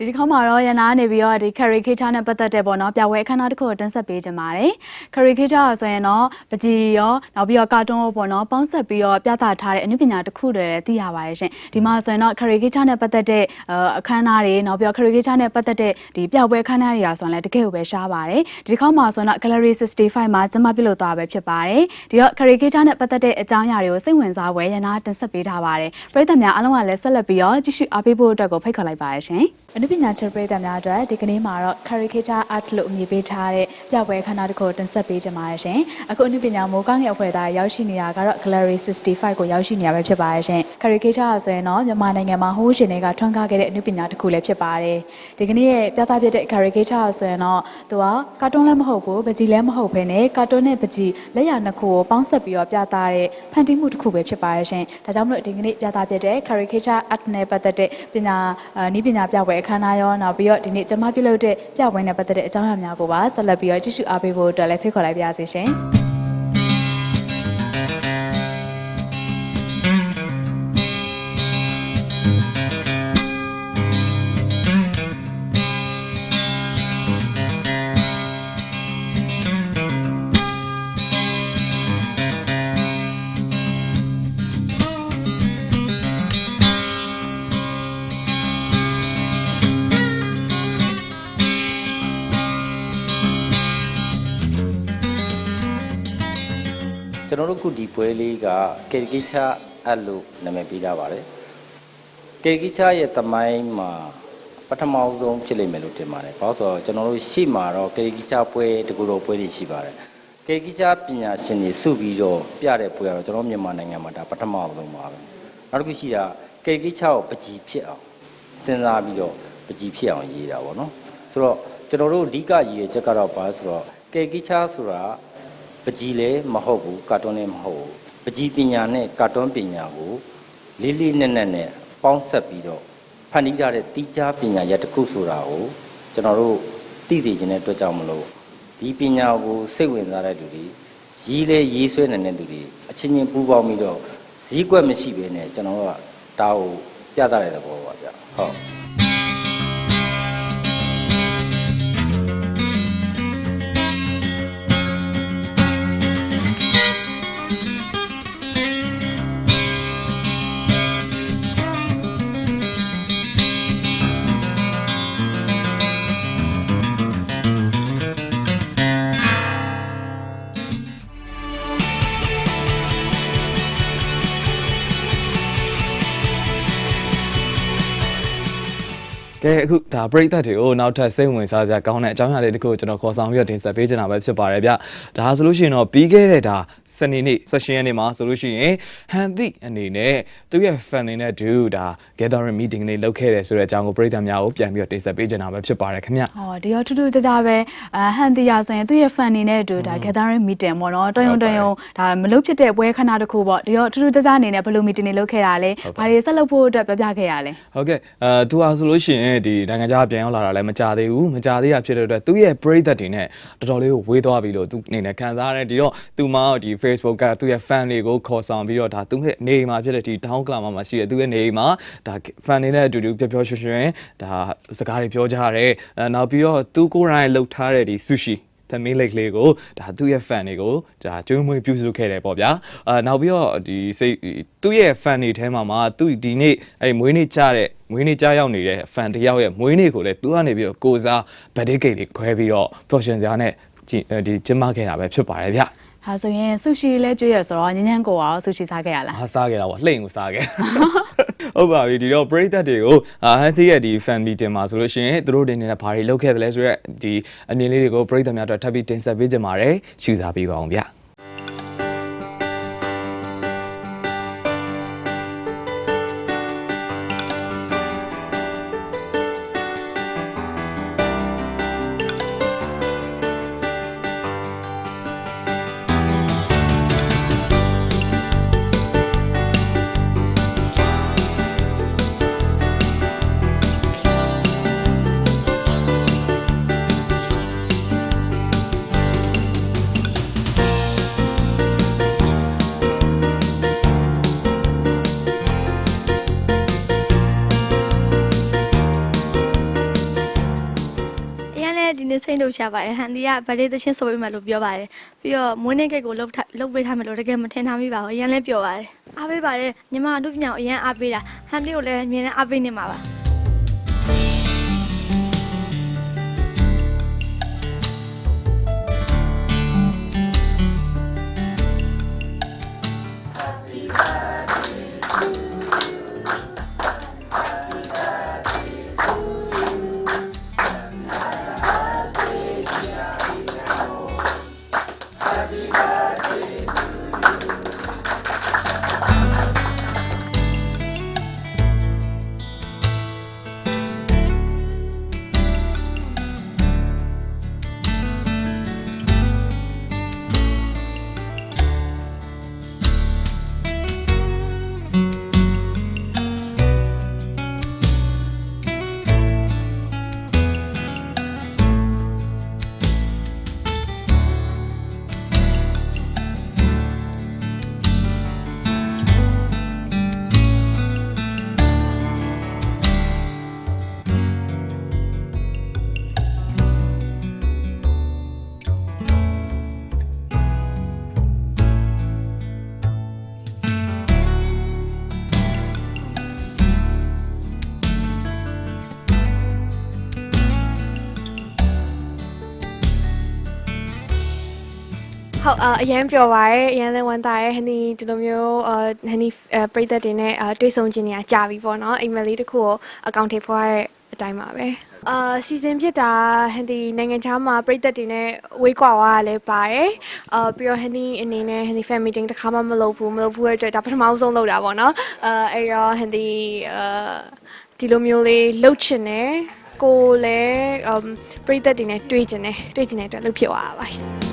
ဒီတစ်ခါမှာတော့ရန်နာကနေပြီးတော့ဒီ Curry Kitchen နဲ့ပတ်သက်တဲ့ပေါ့နော်ပြပွဲအခမ်းအနားတစ်ခုကိုတင်ဆက်ပေးကြပါတယ် Curry Kitchen ဆိုရင်တော့ပကြီးရောနောက်ပြီးတော့ကာတွန်းရောပေါ့နော်ပေါင်းဆက်ပြီးတော့ပြသထားတဲ့အနုပညာတစ်ခုတည်းလည်းသိရပါတယ်ရှင်ဒီမှာဆိုရင်တော့ Curry Kitchen နဲ့ပတ်သက်တဲ့အခမ်းအနားတွေနောက်ပြီးတော့ Curry Kitchen နဲ့ပတ်သက်တဲ့ဒီပြပွဲအခမ်းအနားတွေရာဆိုရင်လည်းတကယ်ကိုပဲရှားပါတယ်ဒီတစ်ခါမှာဆိုရင်တော့ Gallery 65မှာကျင်းပပြုလုပ်သွားပဲဖြစ်ပါတယ်ဒီတော့ Curry Kitchen နဲ့ပတ်သက်တဲ့အကြောင်းအရာတွေကိုစိတ်ဝင်စားပွဲရန်နာတင်ဆက်ပေးထားပါတယ်ပရိသတ်များအားလုံးကလည်းဆက်လက်ပြီးတော့ကြည့်ရှုအားပေးဖို့အတွက်ကိုဖိတ်ခေါ်လိုက်ပါတယ်ရှင်အနုပညာချပရိသတ်များအတွက်ဒီကနေ့မှာတော့ Caricature Art လို့အမည်ပေးထားတဲ့ပြပွဲခန်းနာတစ်ခုကိုတင်ဆက်ပေးကြပါရရှင်အခုအနုပညာမိုးကောင်းငယ်အဖွဲ့သားရောက်ရှိနေတာကတော့ Gallery 65ကိုရောက်ရှိနေရပဲဖြစ်ပါတယ်ရှင် Caricature ဆိုရင်တော့မြန်မာနိုင်ငံမှာဟိုးရှင်တွေကထွန်းကားခဲ့တဲ့အနုပညာတစ်ခုလည်းဖြစ်ပါတယ်ဒီကနေ့ရဲ့ပြသဖြစ်တဲ့ Caricature ဆိုရင်တော့သူကကာတွန်းလည်းမဟုတ်ဘူးပကြီးလည်းမဟုတ်ဘဲနဲ့ကာတွန်းနဲ့ပကြီးလက်ရနှစ်ခုကိုပေါင်းဆက်ပြီးတော့ပြသတဲ့ဖန်တီးမှုတစ်ခုပဲဖြစ်ပါတယ်ရှင်ဒါကြောင့်မလို့ဒီကနေ့ပြသဖြစ်တဲ့ Caricature Art နဲ့ပတ်သက်တဲ့ပညာနီးပညာပြပွဲအခမ်းအနားရောနောက်ပြီးတော့ဒီနေ့ကျွန်မပြုလုပ်တဲ့ပြပွဲနဲ့ပတ်သက်တဲ့အကြောင်းအရာများကိုပါဆက်လက်ပြီးတော့ကြည့်ရှုအားပေးဖို့အတွက်လည်းဖိတ်ခေါ်လိုက်ပါရစေရှင် ကျွန်တော်တို့ခုဒီပွဲလေးကကေကိချာအပ်လို့နာမည်ပေးကြပါတယ်ကေကိချာရဲ့တမိုင်းမှာပထမအဆုံးဖြစ်လိမ့်မယ်လို့ထင်ပါတယ်ဘာလို့ဆိုတော့ကျွန်တော်တို့ရှေ့မှာတော့ကေကိချာပွဲတကူတော်ပွဲတွေရှိပါတယ်ကေကိချာပညာရှင်တွေစုပြီးတော့ပြတဲ့ပွဲကတော့ကျွန်တော်မြန်မာနိုင်ငံမှာဒါပထမအဆုံးပါပဲနောက်တစ်ခုရှိတာကေကိချာကိုပကြီးဖြစ်အောင်စဉ်းစားပြီးတော့ပကြီးဖြစ်အောင်ရေးတာပေါ့နော်ဆိုတော့ကျွန်တော်တို့အဓိကရည်ရွယ်ချက်ကတော့ဘာလဲဆိုတော့ကေကိချာဆိုတာ ပကြီးလည်းမဟုတ်ဘူးကာတွန်းလည်းမဟုတ်ဘူးပကြီးပညာနဲ့ကာတွန်းပညာကိုလေးလေးနက်နက်နဲ့ပေါင်းဆက်ပြီးတော့ဖန်တီးကြတဲ့တီးခြားပညာရပ်တစ်ခုဆိုတာကိုကျွန်တော်တို့သိသိခြင်းတဲ့အတွက်ကြောင့်မလို့ဒီပညာကိုစိတ်ဝင်စားတဲ့လူတွေရေးလဲရေးဆွဲနေတဲ့လူတွေအချင်းချင်းပူးပေါင်းပြီးတော့ဈေးကွက်မရှိဘဲနဲ့ကျွန်တော်တို့ကဒါကိုပြသတဲ့သဘောပါဗျဟုတ် ကဲအခုဒါပရိသတ်တွေကိုနောက်ထပ်စိတ်ဝင်စားစရာကောင်းတဲ့အကြောင်းအရာလေးတစ်ခုကိုကျွန်တော်ခေါ်ဆောင်ပြီးတော့တင်ဆက်ပေးချင်တာပဲဖြစ်ပါတယ်ဗျဒါဆိုလို့ရှိရင်တော့ပြီးခဲ့တဲ့ဒါစနေနေ့ session ရက်နေ့မှာဆိုလို့ရှိရင်ဟန်သိအနေနဲ့သူရဲ့ fan တွေနဲ့တူဒါ gathering meeting လေးလုပ်ခဲ့တယ်ဆိုတဲ့အကြောင်းကိုပရိသတ်များကိုပြန်ပြီးတော့တင်ဆက်ပေးချင်တာပဲဖြစ်ပါတယ်ခင်ဗျဟောဒီရောထူးထူးခြားခြားပဲအဟန်တီယာဆိုရင်သူ့ရဲ့ fan နေနဲ့အတူဒါ gathering meeting ပေါ့နော်တယုံတယုံဒါမလုပ်ဖြစ်တဲ့ပွဲခဏတစ်ခုပေါ့ဒီရောထူးထူးခြားခြားအနေနဲ့ဘယ်လို meeting တွေလုပ်ခဲ့တာလဲဘာတွေဆက်လုပ်ဖို့အတွက်ပြောပြခဲ့ရလဲဟုတ်ကဲ့အဲသူဟာဆိုလို့ရှိရင်ဒီနိုင်ငံခြားပြန်ရောက်လာတာလည်းမကြသေးဘူးမကြသေးတာဖြစ်တဲ့အတွက်သူ့ရဲ့ပရိသတ်တွေနဲ့တော်တော်လေးကိုဝေးသွားပြီလို့သူအနေနဲ့ခံစားရတယ်ဒီတော့သူမှဒီ Facebook ကသူ့ရဲ့ fan တွေကိုခေါ်ဆောင်ပြီးတော့ဒါသူ့ရဲ့နေအိမ်မှာဖြစ်တဲ့ဒီ town club မှာရှိတဲ့သူ့ရဲ့နေအိမ်မှာဒါ fan တွေနဲ့အတူတူပျော်ပျော်ရွှင်ရွှင်ဒါစကားတွေပြောကြရတယ်အဲနောက်ပြီးတော့သူကိုယ်တိုင်လှုပ်ထားတဲ့ဒီ sushi သမီးလိတ်ကလေးကိုဒါသူ့ရဲ့ fan တွေကိုဒါကျွေးမွေးပြုစုခဲ့တယ်ပေါ့ဗျာအာနောက်ပြီးတော့ဒီစိတ်သူ့ရဲ့ fan တွေထဲမှာမှာသူဒီနေ့အဲ့မွေးနေ့ကြတဲ့ မွေးနေ့ကြရောက်နေတဲ့ fan တယောက်ရဲ့မွေးနေ့ကိုလည်းသူကနေပြီးတော့ကိုစားဗတ်ဒေးကိတ်တွေခွဲပြီးတော့ပျော်ရွှင်စရာနဲ့ကြည်ဒီကျင်းပခဲ့တာပဲဖြစ်ပါတယ်ဗျဟာဆိုရင် sushi လဲကျွေးရဆိုတော့ညဉ့်ညဉ့်ကိုရော sushi စားခဲ့ရလားအားစားခဲ့တာပေါ့လှိမ့်ကိုစားခဲ့ဟုတ်ပါပြီဒီတော့ပရိသတ်တွေကိုအာဟန်တီရဲ့ဒီ fan meeting မှာဆိုလို့ရှိရင်သူတို့တွေနေနဲ့ဘာတွေလုပ်ခဲ့တယ်လဲဆိုတော့ဒီအမြင်လေးတွေကိုပရိသတ်များအတွက်ထပ်ပြီးတင်ဆက်ပေးကြပါမယ်ရှုစားပေးပါအောင်ဗျ စိတ်လို့ရှာပါတယ်ဟန်ဒီကဗဒေးသချင်းဆိုပေးမယ်လို့ပြောပါတယ်ပြီးတော့မွေးနေ့ကိတ်ကိုလှုပ်ထလှုပ်ပေးထားမယ်လို့တကယ်မထင်ထားမိပါဘူးအရင်လည်းပြောပါတယ်အားပေးပါတယ်ညီမအမှုပညာကိုအရင်အားပေးတာဟန်ဒီကိုလည်းအမြဲတမ်းအားပေးနေမှာပါ ဟုတ်အာအရန်ပျော်ပါရဲအရန်လည်းဝမ်းသာရဲဟန်ဒီဒီလိုမျိုးအာဟန်ဒီအဲပရိသတ်တွေနဲ့အာတွေ့ဆုံခြင်းနေရကြာပြီပေါ့နော်အိမ်မက်လေးတစ်ခုကိုအကောင့်ထေဖွားရဲအတိုင်းပါပဲအာစီဇန်ဖြစ်တာဟန်ဒီနိုင်ငံခြားမှာပရိသတ်တွေနဲ့ဝေးကွာသွားရလဲပါတယ်အာပြီးတော့ဟန်ဒီအနေနဲ့ဟန်ဒီ fan meeting တစ်ခါမှမလုပ်ဘူးမလုပ်ဘူးရဲ့အတွက်ဒါပထမဆုံးလုပ်တာပေါ့နော်အာအဲ့တော့ဟန်ဒီအာဒီလိုမျိုးလေးလှုပ်ချင်တယ်ကိုလည်းအမ်ပရိသတ်တွေနဲ့တွေ့ချင်တယ်တွေ့ချင်တဲ့အတွက်လှုပ်ဖြစ်သွားတာပါရှင်